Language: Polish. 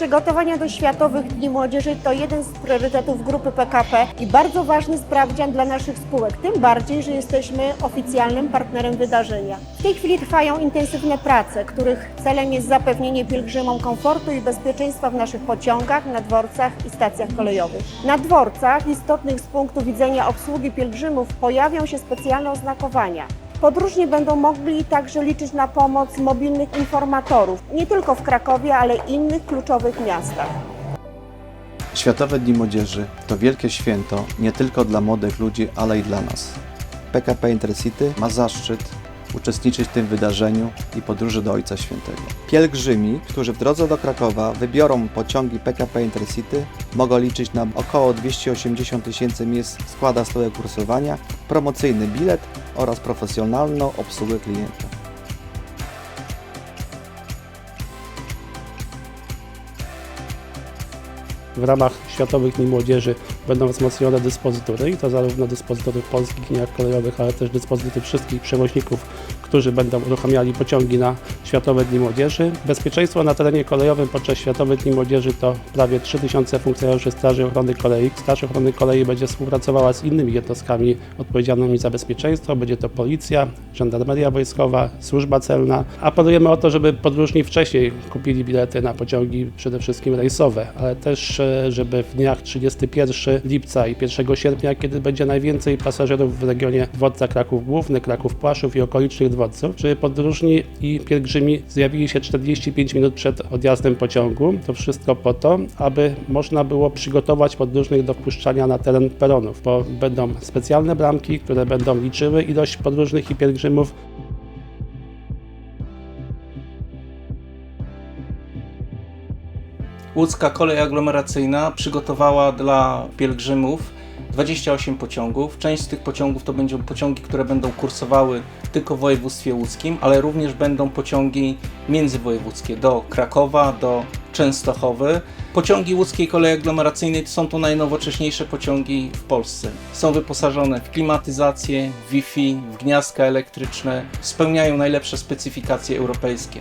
Przygotowania do Światowych Dni Młodzieży to jeden z priorytetów grupy PKP i bardzo ważny sprawdzian dla naszych spółek, tym bardziej, że jesteśmy oficjalnym partnerem wydarzenia. W tej chwili trwają intensywne prace, których celem jest zapewnienie pielgrzymom komfortu i bezpieczeństwa w naszych pociągach, na dworcach i stacjach kolejowych. Na dworcach, istotnych z punktu widzenia obsługi pielgrzymów, pojawią się specjalne oznakowania. Podróżni będą mogli także liczyć na pomoc mobilnych informatorów, nie tylko w Krakowie, ale i innych kluczowych miastach. Światowe Dni Młodzieży to wielkie święto nie tylko dla młodych ludzi, ale i dla nas. PKP Intercity ma zaszczyt uczestniczyć w tym wydarzeniu i podróży do Ojca Świętego. Pielgrzymi, którzy w drodze do Krakowa wybiorą pociągi PKP Intercity, mogą liczyć na około 280 tysięcy miejsc w składach stałego kursowania, promocyjny bilet oraz profesjonalną obsługę klienta. W ramach Światowych Dni Młodzieży będą wzmocnione dyspozytury i to zarówno dyspozytury w polskich liniach kolejowych, ale też dyspozytury wszystkich przewoźników, którzy będą uruchamiali pociągi na Światowe Dni Młodzieży. Bezpieczeństwo na terenie kolejowym podczas Światowych Dni Młodzieży to prawie 3000 funkcjonariuszy Straży Ochrony Kolei. Straż Ochrony Kolei będzie współpracowała z innymi jednostkami odpowiedzialnymi za bezpieczeństwo. Będzie to Policja, Żandarmeria Wojskowa, Służba Celna. Apelujemy o to, żeby podróżni wcześniej kupili bilety na pociągi przede wszystkim rejsowe, ale też e, żeby w dniach 31 lipca i 1 sierpnia, kiedy będzie najwięcej pasażerów w regionie dworca Kraków Główny, Kraków Płaszów i okolicznych dworców, żeby podróżni i pielgrzymi zjawili się 45 minut przed odjazdem pociągu. To wszystko po to, aby można było przygotować podróżnych do wpuszczania na teren peronów, bo będą specjalne bramki, które będą liczyły ilość podróżnych i pielgrzymów Łódzka kolej aglomeracyjna przygotowała dla pielgrzymów 28 pociągów. Część z tych pociągów to będą pociągi, które będą kursowały tylko w województwie łódzkim, ale również będą pociągi międzywojewódzkie do Krakowa, do Częstochowy. Pociągi łódzkiej kolei aglomeracyjnej to są to najnowocześniejsze pociągi w Polsce. Są wyposażone w klimatyzację, Wi-Fi, w gniazdka elektryczne, spełniają najlepsze specyfikacje europejskie.